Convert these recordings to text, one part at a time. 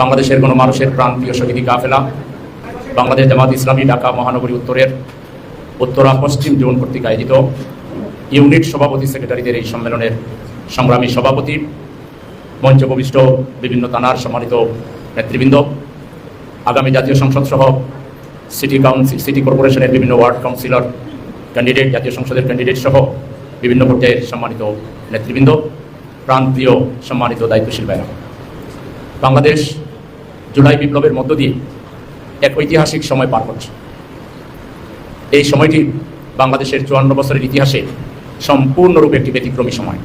বাংলাদেশের কোনো মানুষের প্রান্তীয় শহীদি কাফেলা, বাংলাদেশ জামাত ইসলামী ঢাকা মহানগরী উত্তরের উত্তরা পশ্চিম জোন কর্তৃক আয়োজিত ইউনিট সভাপতি সেক্রেটারিদের এই সম্মেলনের সংগ্রামী সভাপতি মঞ্চভূমিষ্ঠ বিভিন্ন থানার সম্মানিত নেতৃবৃন্দ, আগামী জাতীয় সংসদ সহ সিটি কাউন্সিল সিটি কর্পোরেশনের বিভিন্ন ওয়ার্ড কাউন্সিলর, ক্যান্ডিডেট, জাতীয় সংসদের ক্যান্ডিডেট সহ বিভিন্ন পর্যায়ের সম্মানিত নেতৃবৃন্দ। প্রান্তীয় সম্মানিত দায়িত্বশীল ভাইরা। বাংলাদেশ জুলাই বিপ্লবের মধ্য দিয়ে এক ঐতিহাসিক সময় পার করছে। এই সময়টি বাংলাদেশের চুয়ান্ন বছরের ইতিহাসে সম্পূর্ণরূপে একটি ব্যতিক্রমী সময়।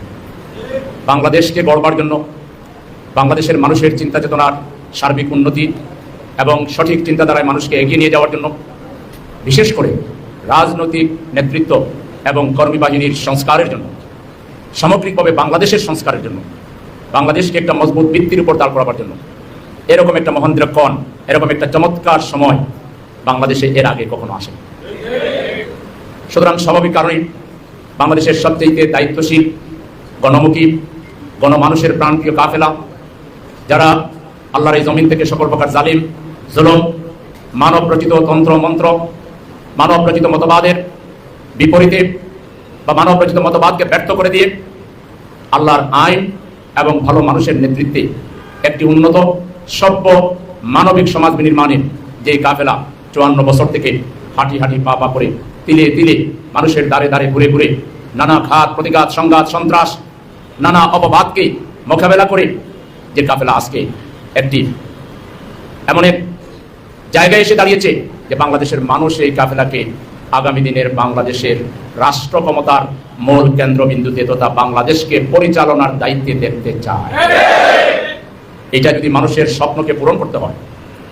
বাংলাদেশকে গড়বার জন্য বাংলাদেশের মানুষের চিন্তা চেতনার সার্বিক উন্নতি এবং সঠিক চিন্তাধারায় মানুষকে এগিয়ে নিয়ে যাওয়ার জন্য বিশেষ করে রাজনৈতিক নেতৃত্ব এবং কর্মী বাহিনীর সংস্কারের জন্য সামগ্রিকভাবে বাংলাদেশের সংস্কারের জন্য, বাংলাদেশকে একটা মজবুত ভিত্তির উপর দাঁড় করাবার জন্য। এরকম একটা মহেন্দ্র কণ এরকম একটা চমৎকার সময় বাংলাদেশে এর আগে কখনো আসেনি। সুতরাং স্বাভাবিক কারণেই বাংলাদেশের সবচেয়ে দায়িত্বশীল, গণমুখী, গণমানুষের প্রান্তীয় কাফেলা, যারা আল্লাহর এই জমিন থেকে সকল প্রকার জালিম, জুলম মানব রচিত তন্ত্র, মন্ত্র মানব রচিত মতবাদের বিপরীতে বা মানব রচিত মতবাদকে ব্যর্থ করে দিয়ে আল্লাহর আইন এবং ভালো মানুষের নেতৃত্বে একটি উন্নত, সভ্য, মানবিক সমাজ বিনির্মাণে যে কাফেলা চুয়ান্ন বছর থেকে হাঁটি হাঁটি পা পা করে তিলে তিলে মানুষের দ্বারে দ্বারে ঘুরে ঘুরে নানা ঘাত, প্রতিঘাত, সংঘাত, সন্ত্রাস, নানা অপবাদকে মোকাবেলা করে যে কাফেলা আজকে একটি এমন এক জায়গায় এসে দাঁড়িয়েছে যে বাংলাদেশের মানুষ এই কাফেলাকে আগামী দিনের বাংলাদেশের রাষ্ট্র ক্ষমতার মূল কেন্দ্রবিন্দুতে তথা বাংলাদেশকে পরিচালনার দায়িত্বে দেখতে চায়। এটা যদি মানুষের স্বপ্নকে পূরণ করতে হয়,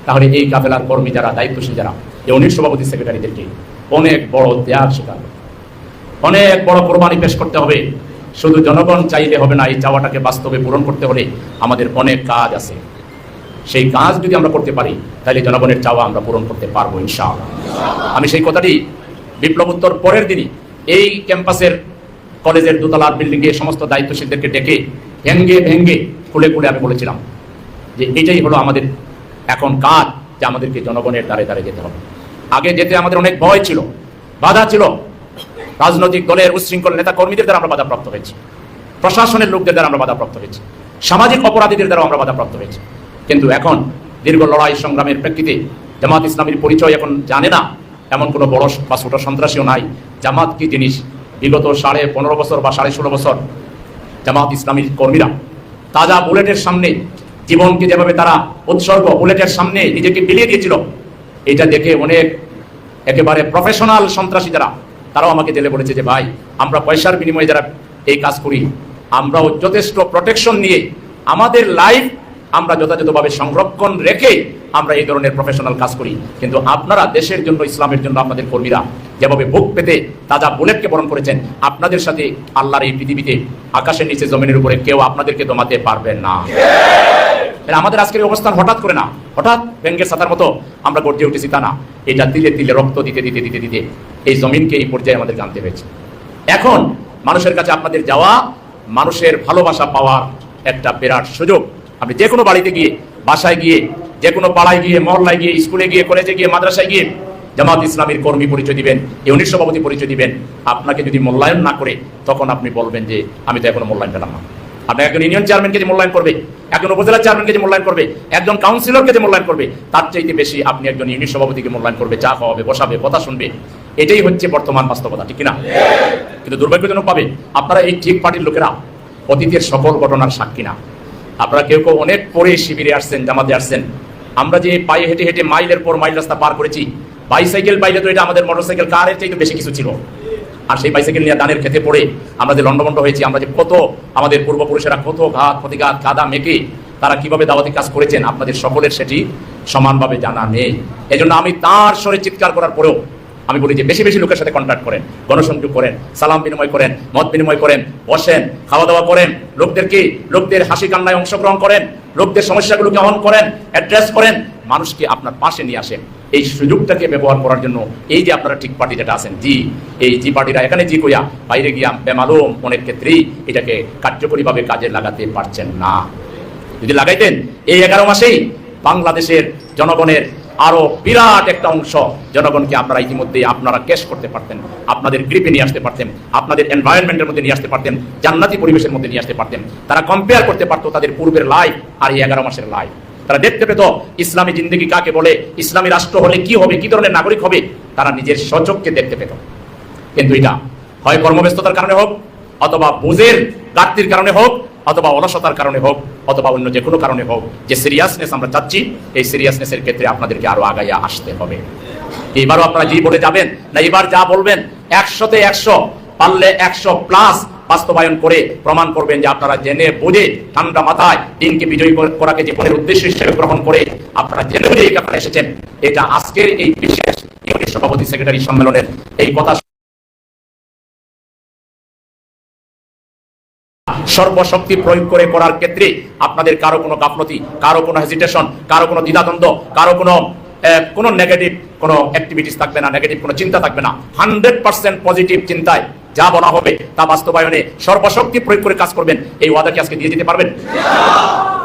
তাহলে এই কাফেলার কর্মী যারা, দায়িত্বশীল যারা, এই অনির সভাপতি সেক্রেটারিদেরকে অনেক বড় ত্যাগ স্বীকার অনেক বড় কোরবানি পেশ করতে হবে। শুধু জনগণ চাইলে হবে না, এই চাওয়াটাকে বাস্তবে পূরণ করতে হলে আমাদের অনেক কাজ আছে। সেই কাজ যদি আমরা করতে পারি, তাহলে জনগণের চাওয়া আমরা পূরণ করতে পারব ইনশাআল্লাহ। আমি সেই কথাটি বিপ্লবোত্তর পরের দিনই এই ক্যাম্পাসের কলেজের দোতলার বিল্ডিংয়ে সমস্ত দায়িত্বশীলদেরকে ডেকে ভেঙ্গে ভেঙ্গে খুলে খুলে আমি বলেছিলাম যে এটাই হলো আমাদের এখন কাজ, যে আমাদেরকে জনগণের দ্বারে দ্বারে যেতে হবে। আগে যেতে আমাদের অনেক ভয় ছিল, বাধা ছিল। রাজনৈতিক দলের উচ্ছৃঙ্খল নেতা কর্মীদের দ্বারা আমরা বাধাপ্রাপ্ত হয়েছি। প্রশাসনের লোকদের দ্বারা আমরা বাধাপ্রাপ্ত হয়েছি। সামাজিক অপরাধীদের দ্বারা আমরা বাধাপ্রাপ্ত হয়েছি। কিন্তু এখন দীর্ঘ লড়াই সংগ্রামের প্রেক্ষিতে জামাত ইসলামীর পরিচয় এখন জানে না। এমন কোনো বড় বা ছোট সন্ত্রাসীও নাই। জামাত কি জিনিস? বিগত সাড়ে পনেরো বছর বা সাড়ে ষোলো বছর জামাত ইসলামী কর্মীরা তাজা বুলেটের সামনে জীবনকে যেভাবে তারা উৎসর্গ বুলেটের সামনে নিজেকে বিলিয়ে দিয়েছিল, এটা দেখে অনেক একেবারে প্রফেশনাল সন্ত্রাসী যারা, তারাও আমাকে জেলে বলেছে যে, ভাই, আমরা পয়সার বিনিময়ে যারা এই কাজ করি, আমরাও যথেষ্ট প্রোটেকশন নিয়ে আমাদের লাইফ আমরা যথাযথভাবে সংরক্ষণ রেখে আমরা এই ধরনের প্রফেশনাল কাজ করি। কিন্তু আপনারা দেশের জন্য, ইসলামের জন্য আপনাদের কর্মীরা যেভাবে বুক পেতে তাজা বুলেটকে বরণ করেছেন, আপনাদের সাথে আল্লাহর এই পৃথিবীতে আকাশের নিচে জমিনের উপরে কেউ আপনাদেরকে দমাতে পারবেন না। আমাদের আজকের অবস্থান হঠাৎ করে না। হঠাৎ ব্যাঙ্গের সাতার মতো আমরা গর্জে উঠেছি তা না। এটা তিলে তিলে রক্ত দিতে দিতে দিতে দিতে এই জমিনকে এই পর্যায়ে আমাদের জানতে হয়েছে। এখন মানুষের কাছে আপনাদের যাওয়া, মানুষের ভালোবাসা পাওয়ার একটা বিরাট সুযোগ। আপনি যে কোনো বাড়িতে গিয়ে, বাসায় গিয়ে, যে কোনো পাড়ায় গিয়ে, মহল্লায় গিয়ে, স্কুলে গিয়ে, কলেজে গিয়ে, মাদ্রাসায় গিয়ে জামাত ইসলামীর কর্মী পরিচয় দিবেন ইউনিট সভাপতি পরিচয় দিবেন, আপনাকে যদি মূল্যায়ন না করে, তখন আপনি বলবেন যে, আমি তো এখনও মূল্যায়ন পেলাম না। আপনার একজন ইউনিয়ন চেয়ারম্যানকে যে মূল্যায়ন করবে, একজন উপজেলা চেয়ারম্যানকে যে মূল্যায়ন করবে, একজন কাউন্সিলরকে যে মূল্যায়ন করবে, তার চাইতে বেশি আপনি একজন ইউনিট সভাপতিকে মূল্যায়ন করবে, চা খাওয়াবে, বসাবে, কথা শুনবে। এটাই হচ্ছে বর্তমান বাস্তবতা, ঠিক কিনা কিন্তু দুর্ভাগ্যজনক পাবে আপনারা এই ঠিক পার্টির লোকেরা অতীতের সকল ঘটনার সাক্ষী না। আপনারা কেউ কেউ অনেক পরে শিবিরে আসছেন, জামাতে আসছেন। আমরা যে পায়ে হেঁটে হেঁটে মাইলের পর মাইল রাস্তা পার করেছি, বাইসাইকেল পাইলে তো এটা আমাদের মোটরসাইকেল কারের চাইতে বেশি কিছু ছিল। আর সেই বাইসাইকেল নিয়ে দানের খেতে পড়ে আমরা যে লন্ডমন্ড হয়েছি, আমরা যে কত আমাদের পূর্বপুরুষেরা কত ঘাত প্রতিঘাত কাদা মেকে তারা কীভাবে দাওয়াতি কাজ করেছেন, আপনাদের সকলের সেটি সমানভাবে জানা নেই। এজন্য আমি তার স্বরে চিৎকার করার পরেও আমি বলি যে বেশি বেশি লোকের সাথে কন্ট্যাক্ট করেন, গণসংযোগ করেন, সালাম বিনিময় করেন, মত বিনিময় করেন, বসেন খাওয়া দাওয়া করেন লোকদেরকে লোকদের হাসি কান্নায় অংশগ্রহণ করেন, লোকদের সমস্যাগুলোকে অন করেন অ্যাড্রেস করেন, মানুষকে আপনার পাশে নিয়ে আসেন। এই সুযোগটাকে ব্যবহার করার জন্য এই যে আপনারা ঠিক পার্টি যেটা আছেন, জি, এই জি পার্টিরা এখানে জি কইয়া বাইরে গিয়া বেমালুম, অনেক ক্ষেত্রেই এটাকে কার্যকরীভাবে কাজে লাগাতে পারছেন না। যদি লাগাইতেন, এই এগারো মাসেই বাংলাদেশের জনগণের আরও বিরাট একটা অংশ জনগণকে আপনারা ইতিমধ্যে আপনারা ক্যাশ করতে পারতেন, আপনাদের গ্রিপে নিয়ে আসতে পারতেন, আপনাদের এনভায়রনমেন্টের মধ্যে নিয়ে আসতে পারতেন, জান্নাতি পরিবেশের মধ্যে নিয়ে আসতে পারতেন। তারা কম্পেয়ার করতে পারতো তাদের পূর্বের লাইফ আর এই এগারো মাসের লাইফ তারা দেখতে পেত ইসলামী জিন্দগি কাকে বলে, ইসলামী রাষ্ট্র হলে কি হবে, কি ধরনের নাগরিক হবে, তারা নিজের সচককে দেখতে পেত। কিন্তু এটা হয় কর্মব্যস্ততার কারণে হোক অথবা বুঝের ঘাটতির কারণে হোক অথবা অলসতার কারণে হোক, অথবা অন্য যে কোনো কারণে হোক, যে সিরিয়াসনেস আমরা চাচ্ছি, এই সিরিয়াসনেসের ক্ষেত্রে আপনাদেরকে আরও আগাইয়া আসতে হবে। এবারও আপনারা জি বলে যাবেন? না, এবার যা বলবেন, একশোতে একশো, পারলে একশো প্লাস বাস্তবায়ন করে প্রমাণ করবেন যে আপনারা জেনে বুঝে ঠান্ডা মাথায় দিনকে বিজয়ী কর- করাকে জীবনের উদ্দেশ্য হিসেবে গ্রহণ করে আপনারা জেনে বুঝে এই ব্যাপারে এসেছেন। এটা আজকের এই বিশেষ সভাপতি সেক্রেটারি সম্মেলনের এই কথা সর্বশক্তি প্রয়োগ করে করার ক্ষেত্রে আপনাদের কারও কোনো গাফলতি, কারও কোনো হেজিটেশন কারও কোনো দ্বিধাদ্বন্দ্ব, কারও কোনো কোনো নেগেটিভ কোনো অ্যাক্টিভিটিস থাকবে না নেগেটিভ কোনো চিন্তা থাকবে না। হান্ড্রেড পার্সেন্ট পজিটিভ চিন্তায় যা বলা হবে তা বাস্তবায়নে সর্বশক্তি প্রয়োগ করে কাজ করবেন। এই ওয়াদা কি আজকে দিয়ে দিতে পারবেন?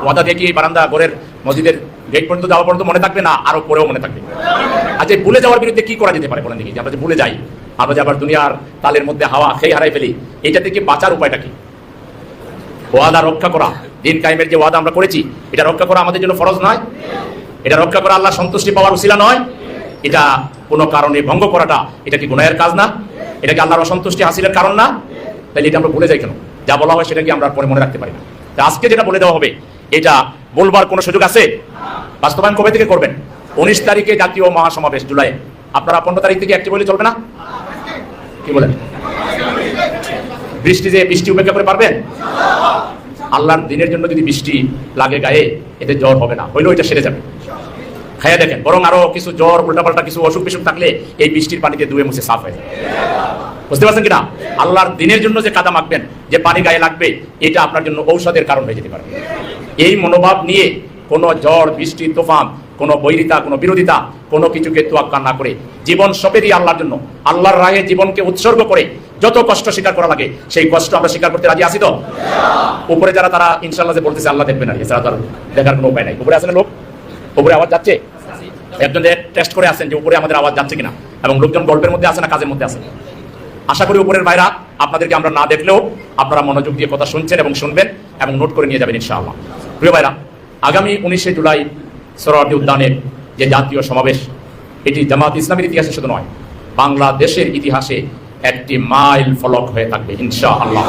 ওয়াদা দিয়ে কি বারান্দা ঘরের মসজিদের গেট পর্যন্ত যাওয়া পর্যন্ত মনে থাকবে না? আরও পরেও মনে থাকবে। আচ্ছা ভুলে যাওয়ার বিরুদ্ধে কি করা যেতে পারে বলেন দেখি আমরা যে ভুলে যাই, আমরা যে আবার দুনিয়ার তালের মধ্যে হাওয়া খেয়ে হারাই ফেলি এটা থেকে বাঁচার উপায়টা কি? ওয়াদা রক্ষা করা। দিন কায়েমের যে ওয়াদা আমরা করেছি, এটা রক্ষা করা আমাদের জন্য ফরজ নয়। এটা রক্ষা করা আল্লাহ সন্তুষ্টি পাওয়ার উসিলা নয়। এটা কোনো কারণে ভঙ্গ করাটা, এটা কি গুনাহের কাজ না? এটা কি আল্লাহর অসন্তুষ্টি হাসিলের কারণ না? তাহলে এটা আমরা ভুলে যাই কেন? যা বলা হয় সেটা কি আমরা পরে মনে রাখতে পারি না। তা আজকে যেটা বলে দেওয়া হবে, এটা বলবার কোনো সুযোগ আছে? বাস্তবায়ন কবে থেকে করবেন? উনিশ তারিখে জাতীয় মহাসমাবেশ, জুলাই। আপনারা পনেরো তারিখ থেকে একটি বলে চলবে না? কি বলেন? বৃষ্টি যে বৃষ্টি উপেক্ষা করে পারবেন? আল্লাহর দিনের জন্য যদি বৃষ্টি লাগে গায়ে, এতে জ্বর হবে না। হইলেও এটা সেরে যাবে। খাইয়া দেখেন, বরং আরও কিছু জ্বর, উল্টাপাল্টা কিছু অসুখ বিসুখ থাকলে এই বৃষ্টির পানিতে দুয়ে মুছে সাফ হয়ে যাবে বুঝতে পারছেন কিনা? আল্লাহর দিনের জন্য যে কাদা মাখবেন, যে পানি গায়ে লাগবে, এটা আপনার জন্য ঔষধের কারণ হয়ে যেতে পারে। এই মনোভাব নিয়ে কোনো ঝড় বৃষ্টি, তুফান, কোনো বৈরিতা, কোনো বিরোধিতা, কোনো কিছুকে তোয়াক্কা না করে জীবন সপেরই আল্লাহর জন্য। আল্লাহর রাহে জীবনকে উৎসর্গ করে যত কষ্ট স্বীকার করা লাগে, সেই কষ্ট আমরা স্বীকার করতে রাজি আছি তো? উপরে যারা তারা ইনশাল্লাহ যে বলতেছে, আল্লাহ দেখবে না এছাড়া তার দেখার কোনো উপায় নাই। উপরে আসেন লোক? উপরে আওয়াজ যাচ্ছে? একজন টেস্ট করে আসেন যে উপরে আমাদের আওয়াজ যাচ্ছে কিনা, এবং লোকজন গল্পের মধ্যে আছে না কাজের মধ্যে আছে? আশা করি উপরের ভাইরা, আপনাদেরকে আমরা না দেখলেও আপনারা মনোযোগ দিয়ে কথা শুনছেন এবং শুনবেন এবং নোট করে নিয়ে যাবেন ইনশাআল্লাহ। প্রিয় ভাইরা, আগামী উনিশে জুলাই সরোয়ার্দী উদ্যানের যে জাতীয় সমাবেশ, এটি জামাত ইসলামের ইতিহাসে শুধু নয়, বাংলাদেশের ইতিহাসে একটি মাইল ফলক হয়ে থাকবে, ইনশাআল্লাহ।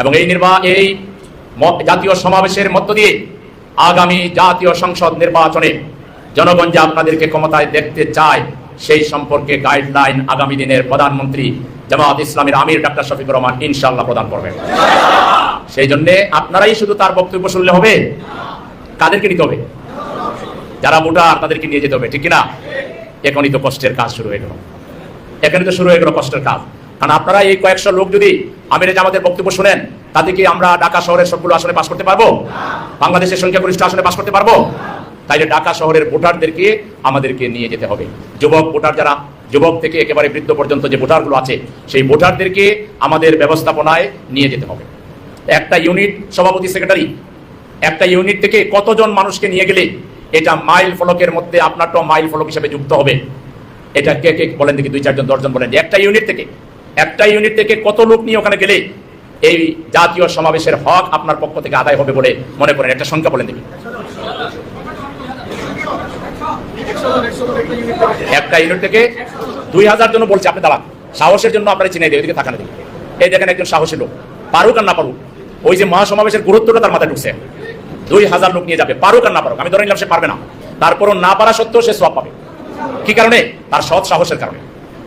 এবং এই নির্বা, এই জাতীয় সমাবেশের মধ্য দিয়ে আগামী জাতীয় সংসদ নির্বাচনে জনগণ যে আপনাদেরকে ক্ষমতায় দেখতে চায়, সেই সম্পর্কে গাইডলাইন আগামী দিনের প্রধানমন্ত্রী জামাত ইসলামের আমির ডাক্তার শফিকুর রহমান ইনশাল্লাহ প্রদান করবেন। সেই জন্যে আপনারাই শুধু তার বক্তব্য শুনলে হবে, কাদেরকে নিতে হবে? যারা ভোটার, তাদেরকে নিয়ে যেতে হবে, ঠিক কিনা? এখনই তো কষ্টের কাজ শুরু হয়ে গেল। এখানে তো শুরু হয়ে গেল কষ্টের কাজ কারণ আপনারা এই কয়েকশো লোক যদি আমিরে জামাতের বক্তব্য শুনেন, তাতে কি আমরা ঢাকা শহরের সবগুলো আসনে পাস করতে পারব? বাংলাদেশের সংখ্যাগরিষ্ঠ আসনে পাস করতে পারব? তাইলে ঢাকা শহরের ভোটারদেরকে আমাদেরকে নিয়ে যেতে হবে। যুবক ভোটার যারা, যুবক থেকে একেবারে বৃদ্ধ পর্যন্ত যে ভোটারগুলো আছে, সেই ভোটারদেরকে আমাদের ব্যবস্থাপনায় নিয়ে যেতে হবে। একটা ইউনিট সভাপতি সেক্রেটারি, একটা ইউনিট থেকে কতজন মানুষকে নিয়ে গেলে এটা মাইল ফলকের মধ্যে আপনারটাও মাইল ফলক হিসেবে যুক্ত হবে? এটা কে কে বলেন দেখি দুই চারজন, দশজন বলেন। একটা ইউনিট থেকে, একটা ইউনিট থেকে কত লোক নিয়ে ওখানে গেলে এই জাতীয় সমাবেশের হক আপনার পক্ষ থেকে আদায় হবে বলে মনে করেন? একটা সংখ্যা বলেন দেখি। একটা ইউনিট থেকে দুই হাজার জন বলছে, আপনি দাঁড়ান। সাহসের জন্য আপনারা চিনে ওইদিকে থাকানো দিকে এই দেখেন একজন সাহসী লোক। পারুক আর না পারুক, ওই যে মহাসমাবেশের গুরুত্বটা তার মাথায় ঢুকছে। দুই হাজার লোক নিয়ে যাবে, পারুক আর না পারুক, আমি ধরে নিলাম সে পারবে না। তারপরও না পারা সত্ত্বেও সে সব পাবে। কি কারণে? তার সৎ সাহসের কারণে।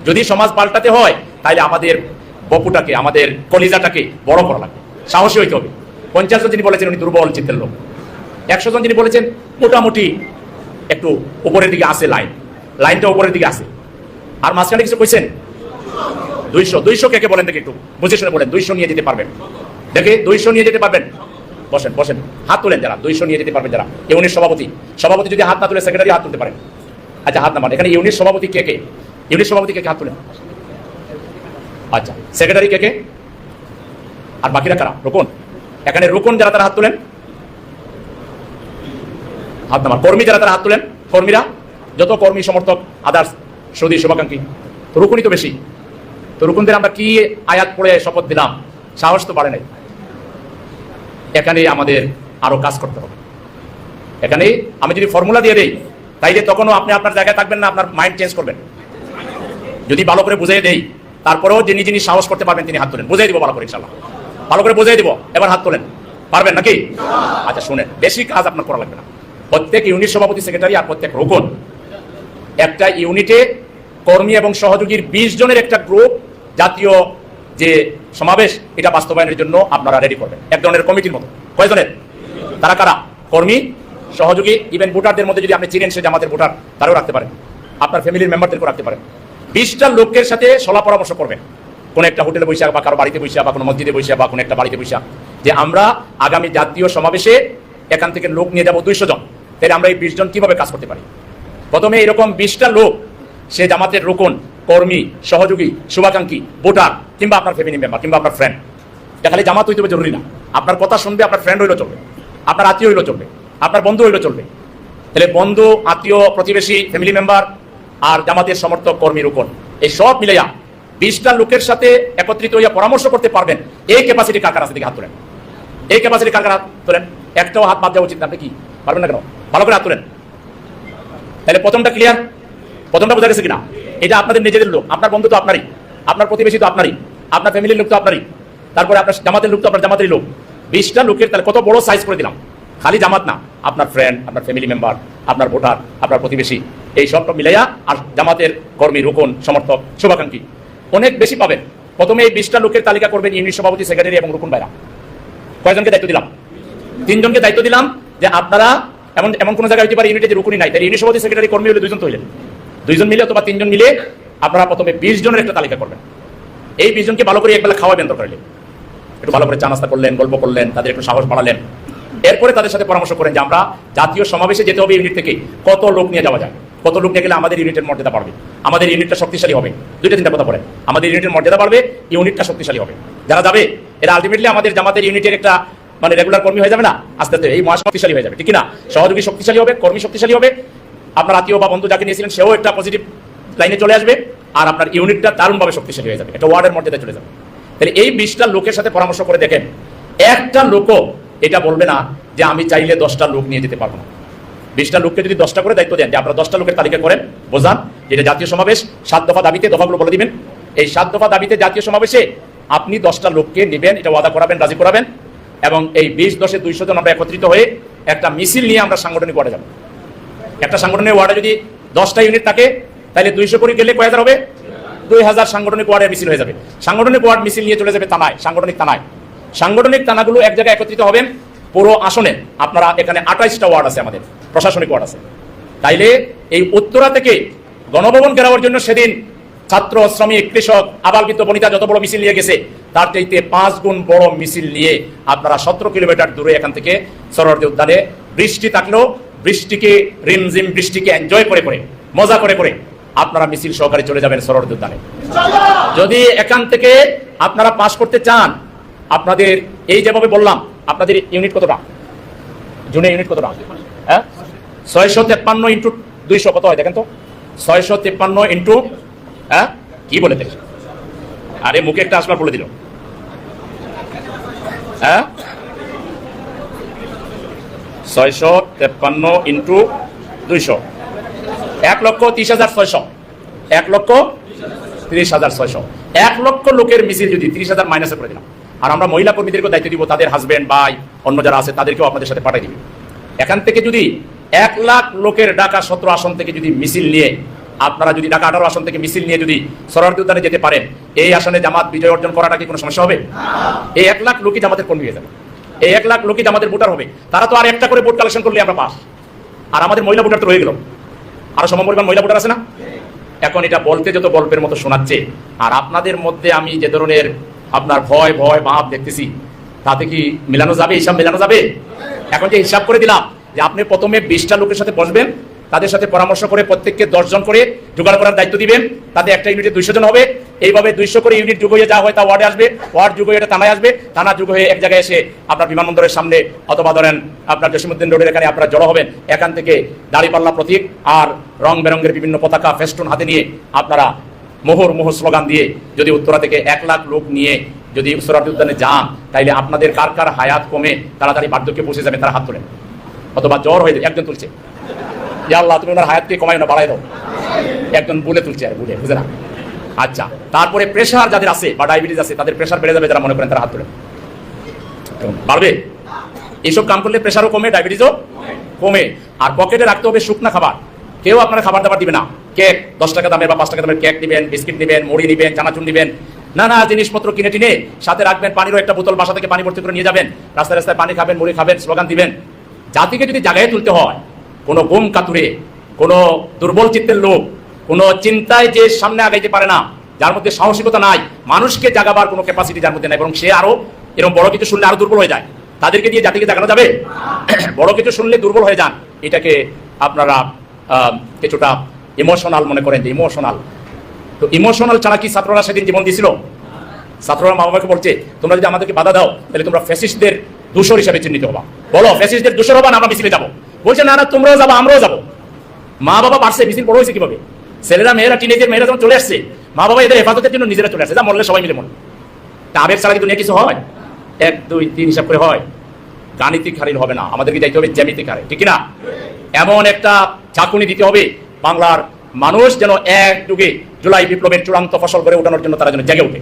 যদি সমাজ পাল্টাতে হয়, তাহলে আমাদের বপুটাকে, আমাদের কলিজাটাকে বড় করা লাগবে। সাহসী হইতে হবে। পঞ্চাশ জন যিনি বলেছেন, উনি দুর্বল চিত্তের লোক। একশো জন যিনি বলেছেন, মোটামুটি একটু উপরের দিকে আসে লাইন। লাইনটা উপরের দিকে আসে আর মাঝখানে কিছু কইছেন? দুইশো। দুইশো কে কে বলেন দেখে একটু। বুঝে শুনে বলেন। দুইশো নিয়ে যেতে পারবেন। দেখে, দুইশো নিয়ে যেতে পারবেন। বসেন বসেন। হাত তোলেন যারা। দুইশো নিয়ে যেতে পারবেন যারা। ইউনিট সভাপতি। সভাপতি যদি হাত না তুলে, সেক্রেটারি হাত তুলতে পারেন আচ্ছা হাত নামান। এখানে ইউনিট সভাপতি কে কে? ইউনিট সভাপতি কে কে? হাত তুলেন। আচ্ছা সেক্রেটারি কে কে? আর বাকিরা কারা? রোকন। এখানে রোকন যারা তারা হাত তোলেন। হাত নামান। কর্মী যারা তারা হাত তোলেন। কর্মীরা, যত কর্মী, সমর্থক আদার্স সৌদি শুভাকাঙ্ক্ষী। তো রুকুনই তো বেশি। তো রুকুনদের আমরা কি আয়াত পড়ে শপথ দিলাম? সাহস তো বাড়ে নাই। এখানে আমাদের আরও কাজ করতে হবে। এখানে আমি যদি ফর্মুলা দিয়ে দেই তাইলে তখনও আপনি আপনার জায়গায় থাকবেন না, আপনার মাইন্ড চেঞ্জ করবেন। যদি ভালো করে বুঝিয়ে দেই, তারপরেও যিনি যিনি সাহস করতে পারবেন তিনি হাত তোলেন। বুঝিয়ে দিব ভালো করে ইনশাল্লাহ ভালো করে বুঝিয়ে দিব, এবার হাত তোলেন। পারবেন নাকি? আচ্ছা শুনেন, বেশি কাজ আপনার করা লাগবে না। প্রত্যেক ইউনিট সভাপতি, সেক্রেটারি আর প্রত্যেক রোকন একটা ইউনিটে কর্মী এবং সহযোগীর বিশ জনের একটা গ্রুপ, জাতীয় যে সমাবেশ, এটা বাস্তবায়নের জন্য আপনারা রেডি করবেন। এক ধরনের কমিটির মতো। কয়জনের? তারা কারা? কর্মী সহযোগী ইভেন ভোটারদের মধ্যে যদি আপনি চিনেন সে জামাতের ভোটার, তারাও রাখতে পারেন। আপনার ফ্যামিলির মেম্বারদেরকেও রাখতে পারেন। বিশটা লোকের সাথে সলা পরামর্শ করবেন। কোনো একটা হোটেলে বৈশাখ বা কারও বাড়িতে বৈশাখ বা কোনো মসজিদে বৈশাখ বা কোনো একটা বাড়িতে বৈশাখ যে আমরা আগামী জাতীয় সমাবেশে এখান থেকে লোক নিয়ে যাব দুইশো জন। তাহলে আমরা এই বিশ জন কীভাবে কাজ করতে পারি? প্রথমে এরকম বিশটা লোক, সে জামাতের রোকন, কর্মী, সহযোগী, শুভাকাঙ্ক্ষী, ভোটার, কিংবা আপনার ফ্যামিলি মেম্বার কিংবা আপনার ফ্রেন্ড এটা খালি জামাত হইতে জরুরি না। আপনার কথা শুনবে, আপনার ফ্রেন্ড হইলেও চলবে। আপনার আত্মীয় হইলেও চলবে। আপনার বন্ধু হইলেও চলবে। তাহলে বন্ধু, আত্মীয়, প্রতিবেশী ফ্যামিলি মেম্বার আর জামাতের সমর্থক, কর্মী, রোকন, এই সব মিলাইয়া বিশটা লোকের সাথে একত্রিত হইয়া পরামর্শ করতে পারবেন। এই ক্যাপাসিটি কাকার আছে? দিকে হাত তোলেন। এই ক্যাপাসিটি কাকার হাত তোলেন? একটাও হাত বাদ দেওয়া উচিত না। আপনি কি? পারবেন না কেন? ভালো করে হাত তোলেন। তাহলে প্রথমটা ক্লিয়ার প্রথমটা বোঝা গেছে কিনা? এটা আপনাদের নিজেদের লোক। আপনার বন্ধু তো আপনারই। আপনার প্রতিবেশী তো আপনারই। আপনার ফ্যামিলির লোক তো আপনারই। তারপরে আপনার জামাতের লোক তো আপনার জামাতের লোক। বিশটা লোকের তাহলে কত বড় সাইজ করে দিলাম? খালি জামাত না। আপনার ফ্রেন্ড আপনার ফ্যামিলি মেম্বার আপনার ভোটার, আপনার প্রতিবেশী, এই সবটা মিলাইয়া আর জামাতের কর্মী, রোকন, সমর্থক, শুভাকাঙ্ক্ষী অনেক বেশি পাবেন। প্রথমে এই বিশটা লোকের তালিকা করবেন ইউনিট সভাপতি, সেক্রেটারি এবং রুকুন বাইরা কয়জনকে দায়িত্ব দিলাম? তিনজনকে দায়িত্ব দিলাম যে আপনারা এমন এমন কোনো জায়গায় হইতে পারে ইউনিটে যে রুকুনি নাই। তাই ইউনিট সভাপতি, সেক্রেটারি, কর্মী হলে দুজন তো দুইজন মিলে অথবা তিনজন মিলে আপনারা প্রথমে বিশ জনের একটা তালিকা করবেন। এই বিশ জনকে ভালো করে একবেলা খাওয়াবেন দরকার একটু ভালো করে চা নাস্তা করলেন, গল্প করলেন, তাদের একটু সাহস বাড়ালেন। এরপরে তাদের সাথে পরামর্শ করেন যে আমরা জাতীয় সমাবেশে যেতে হবে ইউনিট থেকে। কত লোক নিয়ে যাওয়া যায়? কত লোক নিয়ে গেলে আমাদের ইউনিটের মর্যাদা বাড়বে? আমাদের ইউনিটটা শক্তিশালী হবে। দুইটা তিনটা কথা বলেন। আমাদের ইউনিটের মর্যাদা বাড়বে, ইউনিটটা শক্তিশালী হবে। যারা যাবে, এরা আলটিমেটলি আমাদের জামাতের ইউনিটের একটা মানে রেগুলার কর্মী হয়ে যাবে না? আস্তে আস্তে এই মহা শক্তিশালী হয়ে যাবে। ঠিক না সহযোগী শক্তিশালী হবে, কর্মী শক্তিশালী হবে। আপনার আত্মীয় বা বন্ধু যাকে নিয়েছিলেন, সেও একটা পজিটিভ লাইনে চলে আসবে আর আপনার ইউনিটটা দারুণভাবে শক্তিশালী হয়ে যাবে। একটা ওয়ার্ডের মর্যাদায় চলে যাবে। তাহলে এই বিশটা লোকের সাথে পরামর্শ করে দেখেন, একটা লোকও এটা বলবে না যে আমি চাইলে দশটা লোক নিয়ে যেতে পারব না। বিশটা লোককে যদি দশটা করে দায়িত্ব দেন, যে আপনারা দশটা লোকের তালিকা করেন, বোঝান যেটা জাতীয় সমাবেশ, সাত দফা দাবিতে দফাগুলো বলে দিবেন। এই সাত দফা দাবিতে জাতীয় সমাবেশে আপনি দশটা লোককে নেবেন, এটা ওয়াদা করাবেন, রাজি করাবেন, এবং এই বিশ, দশে দুইশো জন আমরা একত্রিত হয়ে একটা মিছিল নিয়ে আমরা সাংগঠনিক ওয়ার্ডে যাব। একটা সাংগঠনিক ওয়ার্ডে যদি দশটা ইউনিট থাকে, তাহলে দুইশো করে গেলে কয় হাজার হবে? দুই হাজার সাংগঠনিক ওয়ার্ডে মিছিল হয়ে যাবে। সাংগঠনিক ওয়ার্ড মিছিল নিয়ে চলে যাবে থানায়, সাংগঠনিক থানায়। সাংগঠনিক থানাগুলো এক জায়গায় একত্রিত হবেন, পুরো আসনে আপনারা এখানে আঠাইশটা ওয়ার্ড আছে আমাদের, প্রশাসনিক ওয়ার্ড আছে। তাইলে এই উত্তরা থেকে গণভবন ঘেরাওয়ার জন্য সেদিন ছাত্র, শ্রমিক, কৃষক আবালবিত বনিতা যত বড় মিছিল নিয়ে গেছে, তার চাইতে পাঁচ গুণ বড় মিছিল নিয়ে আপনারা সতেরো কিলোমিটার দূরে এখান থেকে সরোয়ার্দী উদ্যানে বৃষ্টি থাকলেও বৃষ্টিকে রিমঝিম, বৃষ্টিকে এনজয় করে করে, মজা করে করে আপনারা মিছিল সহকারে চলে যাবেন সরোয়ার্দী উদ্যানে। যদি এখান থেকে আপনারা পাশ করতে চান আপনাদের, এই যেভাবে বললাম, আপনাদের ইউনিট কতটা? জুনে ইউনিট কতটা? হ্যাঁ? ছয়শো তেপ্পান্ন ইন্টু দুইশো কত হয়, দেখেন তো? ছয়শো তেপ্পান্ন ইন্টু হ্যাঁ? কি বলে দেখেন আরে, মুখে একটা আসবার বলে দিল। হ্যাঁ? ছয়শো তেপ্পান্ন ইন্টু দুইশো। এক লক্ষ তিরিশ হাজার ছয়শো। এক লক্ষ তিরিশ হাজার ছয়শো। এক লক্ষ লোকের মিছিল যদি তিরিশ হাজার মাইনাসে করে দিলাম। আর আমরা মহিলা কর্মীদেরকে দায়িত্ব দিব, তাদের হাজব্যান্ড ভাই, অন্য যারা আছে তাদেরকেও আপনাদের সাথে পাঠিয়ে দিবি। এখান থেকে যদি এক লাখ লোকের ঢাকা সতেরো আসন থেকে যদি মিছিল নিয়ে, আপনারা যদি ঢাকা আঠারো আসন থেকে মিছিল নিয়ে যদি সরারদি উদ্যানে যেতে পারেন, এই আসনে জামাত বিজয় অর্জন করাটা কি কোনো সমস্যা হবে? এই এক লাখ লোকই জামাতের কর্মী হয়ে যাবে। এই এক লাখ লোকই জামাতের ভোটার হবে। তারা তো আর একটা করে ভোট কালেকশন করলে আমরা পাস। আর আমাদের মহিলা ভোটার তো রয়ে গেল। আরও সম পরিমাণ মহিলা ভোটার আছে না? এখন এটা বলতে যত গল্পের মতো শোনাচ্ছে, আর আপনাদের মধ্যে আমি যে ধরনের আপনার ভয় ভয়, ভাব দেখতেছি। তাতে কি মেলানো যাবে? হিসাব মেলানো যাবে? এখন যে হিসাব করে দিলাম যে আপনি প্রথমে বিশটা লোকের সাথে বসবেন, তাদের সাথে পরামর্শ করে প্রত্যেককে দশজন করে জোগাড় করার দায়িত্ব দিবেন। তাতে একটা ইউনিটে দুইশো জন হবে। এইভাবে দুইশো করে ইউনিট যুগ হয়ে যা হয় তা ওয়ার্ডে আসবে। ওয়ার্ড যুগ হয়ে এটা থানায় আসবে। থানা যুগ হয়ে এক জায়গায় এসে আপনার বিমানবন্দরের সামনে অথবা ধরেন আপনার জসিমুদ্দিন রোডের এখানে আপনারা জড়ো হবেন। এখান থেকে দাড়িপাল্লা প্রতীক আর রং বেরঙের বিভিন্ন পতাকা, ফেস্টুন হাতে নিয়ে আপনারা মোহর মোহর স্লোগান দিয়ে যদি উত্তরা থেকে এক লাখ লোক নিয়ে যদি উত্তরাটি উদ্যানে যান, তাইলে আপনাদের কার কার হায়াত কমে তাড়াতাড়ি বার্ধক্যে পৌঁছে যাবে তারা হাত তোলেন। অথবা জ্বর হয়ে যাবে একজন তুলছে। ইয়া আল্লাহ, তুমি ওনার হায়াতকে কমাই না বাড়াই দাও। একজন বলে তুলছে, আর বুঝে বুঝে না। আচ্ছা তারপরে প্রেশার যাদের আছে, বা ডায়াবেটিস আছে, তাদের প্রেশার বেড়ে যাবে যারা মনে করেন তারা হাত তোলেন। বাড়বে। এইসব কাম করলে প্রেশারও কমে ডায়াবেটিসও কমে। আর পকেটে রাখতে হবে শুকনা খাবার। কেউ আপনারা খাবার দাবার দিবে না। কেক, দশ টাকা দামের বা পাঁচ টাকা দামের কেক নেবেন, বিস্কিট নেবেন, মুড়ি নেবেন, চানাচুর নেবেন, নানা জিনিসপত্র কিনে টিনে সাথে রাখবেন, পানিরও একটা বোতল বাসা থেকে পানি ভর্তি করে নিয়ে যাবেন, রাস্তায় রাস্তায় পানি খাবেন, মুড়ি খাবেন, স্লোগান দিবেন। জাতিকে যদি জায়গায় তুলতে হয়, কোনো গুম কাতুরে, কোনো দুর্বল চিত্তের লোক, কোনো চিন্তায় যে সামনে আগাইতে পারে না, যার মধ্যে সাহসিকতা নাই, মানুষকে জাগাবার কোনো ক্যাপাসিটি যার মধ্যে নাই, বরং সে আরও এরকম বড় কিছু শুনলে আরও দুর্বল হয়ে যায়। তাদেরকে দিয়ে জাতিকে জাগানো যাবে? বড় কিছু শুনলে দুর্বল হয়ে যান। এটাকে আপনারা কিছুটা ইমোশনাল মনে করেন যে ইমোশনাল। তো ইমোশনাল ছাড়া কি ছাত্ররা সেদিন জীবন দিয়েছিল? ছাত্ররা মা বাবাকে বলছে, তোমরা যদি আমাদেরকে বাধা দাও, তাহলে তোমরা ফ্যাসিস্টদের দূষর হিসাবে চিহ্নিত হবা। বলো, ফ্যাসিস্টদের দূষর হবা না আমরা মিছিলে যাব? বলছে, না না, তোমরাও যাব, আমরাও যাব। মা বাবা পারছে মিছিল বড় হয়েছে কীভাবে? ছেলেরা, মেয়েরা টিনেজের মেয়েরা যখন চলে আসছে, মা বাবা এদের হেফাজতের জন্য নিজেরা চলে আসছে। যা মরলে সবাই মিলে মরল তা আবেগ ছাড়া কি দুনিয়া কিছু হয়? এক, দুই, তিন হিসাব করে হয়। গাণিতিক হারিল হবে না। আমাদেরকে যাইতে হবে জ্যামিতিক হারে ঠিক না? এমন একটা চাকুনি দিতে হবে বাংলার মানুষ যেন এক যুগে জুলাই বিপ্লবের চূড়ান্ত ফসল করে ওঠানোর জন্য তারা যেন জেগে ওঠে।